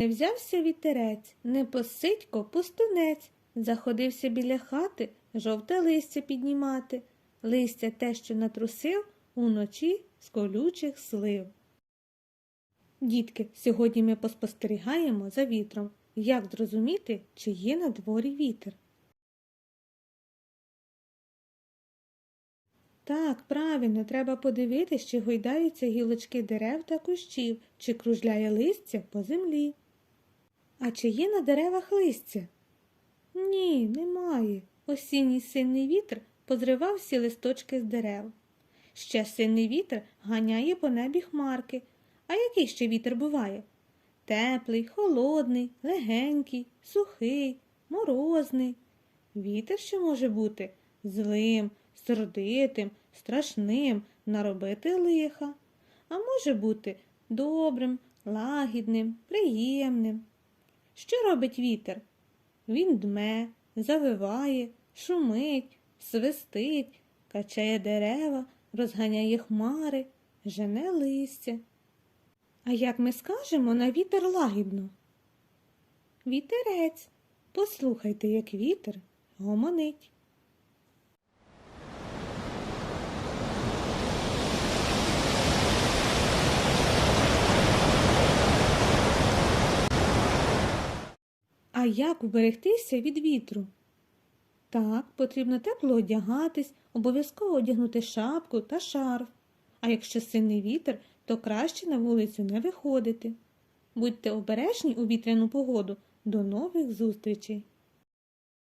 Не взявся вітерець, не посидько пустунець. Заходився біля хати жовте листя піднімати. Листя те, що натрусив уночі з колючих слив. Дітки, сьогодні ми поспостерігаємо за вітром. Як зрозуміти, чи є на дворі вітер? Так, правильно, треба подивитись, чи гойдаються гілочки дерев та кущів, чи кружляє листя по землі. А чи є на деревах листя? Ні, немає. Осінній сильний вітер позривав всі листочки з дерев. Ще сильний вітер ганяє по небі хмарки. А який ще вітер буває? Теплий, холодний, легенький, сухий, морозний. Вітер ще може бути злим, сердитим, страшним, наробити лиха, а може бути добрим, лагідним, приємним. Що робить вітер? Він дме, завиває, шумить, свистить, качає дерева, розганяє хмари, жене листя. А як ми скажемо на вітер лагідно? Вітерець. Послухайте, як вітер гомонить. Як вберегтися від вітру? Так, потрібно тепло одягатись, обов'язково одягнути шапку та шарф. А якщо сильний вітер, то краще на вулицю не виходити. Будьте обережні у вітряну погоду. До нових зустрічей!